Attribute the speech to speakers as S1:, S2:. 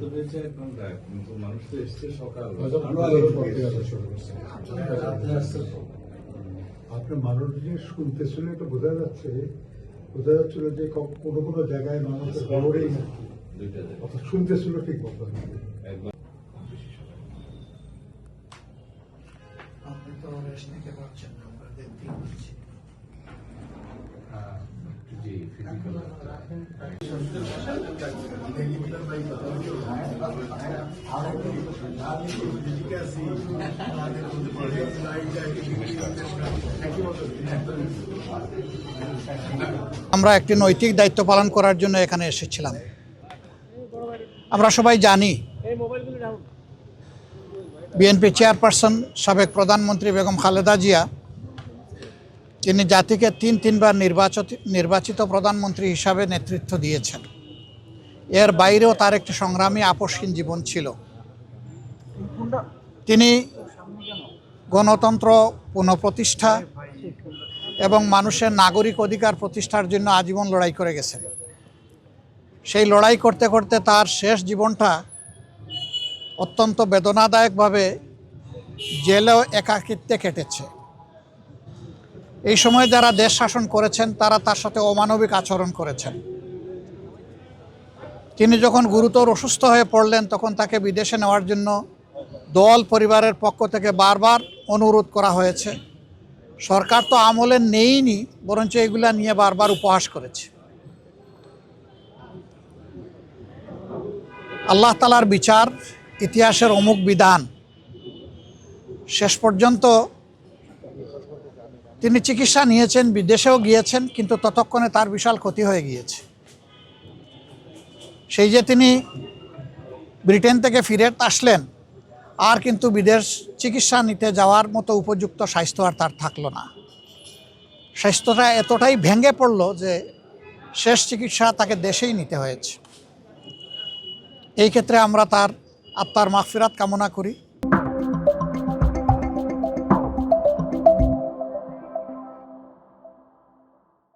S1: তো হয়েছে এক ঘণ্টা কিন্তু মানুষ তো এসছে সকাল।
S2: আপনি মানুষ যে শুনতেছিল এটা বোঝা যাচ্ছে। বোঝা যাচ্ছিল যে কোনো কোনো জায়গায়
S1: মানুষ জায়গায়।
S2: অর্থাৎ শুনতেছিল ঠিক মতো।
S3: আপনি তো রেস্ট নিতে পারছেন না আমরা দেখতেই পাচ্ছি। আমরা একটি নৈতিক দায়িত্ব পালন করার জন্য এখানে এসেছিলাম। আমরা সবাই জানি বিএনপি চেয়ারপারসন, সাবেক প্রধানমন্ত্রী বেগম খালেদা জিয়া তিনি জাতিকে তিন তিনবার নির্বাচিত নির্বাচিত প্রধানমন্ত্রী হিসাবে নেতৃত্ব দিয়েছেন। এর বাইরেও তার একটি সংগ্রামী আপসহীন জীবন ছিল। তিনি গণতন্ত্র পুনঃপ্রতিষ্ঠা এবং মানুষের নাগরিক অধিকার প্রতিষ্ঠার জন্য আজীবন লড়াই করে গেছেন। সেই লড়াই করতে করতে তার শেষ জীবনটা অত্যন্ত বেদনাদায়কভাবে জেলেও একাকিত্বে কেটেছে। এই সময় যারা দেশ শাসন করেছেন, তারা তার সাথে অমানবিক আচরণ করেছেন। তিনি যখন গুরুতর অসুস্থ হয়ে পড়লেন, তখন তাকে বিদেশে নেওয়ার জন্য দল পরিবারের পক্ষ থেকে বারবার অনুরোধ করা হয়েছে। সরকার তো আমলে নেইনি, বরঞ্চ এগুলা নিয়ে বারবার উপহাস করেছে। আল্লাহ তালার বিচার ইতিহাসের অমুক বিধান। শেষ পর্যন্ত তিনি চিকিৎসা নিয়েছেন, বিদেশেও গিয়েছেন, কিন্তু ততক্ষণে তার বিশাল ক্ষতি হয়ে গিয়েছে। সেই যে তিনি ব্রিটেন থেকে ফিরে আসলেন, আর কিন্তু বিদেশ চিকিৎসা নিতে যাওয়ার মতো উপযুক্ত স্বাস্থ্য আর তার থাকল না। স্বাস্থ্যটা এতটাই ভেঙে পড়ল যে শেষ চিকিৎসা তাকে দেশেই নিতে হয়েছে। এই ক্ষেত্রে আমরা তার আত্মার মাগফিরাত কামনা করি।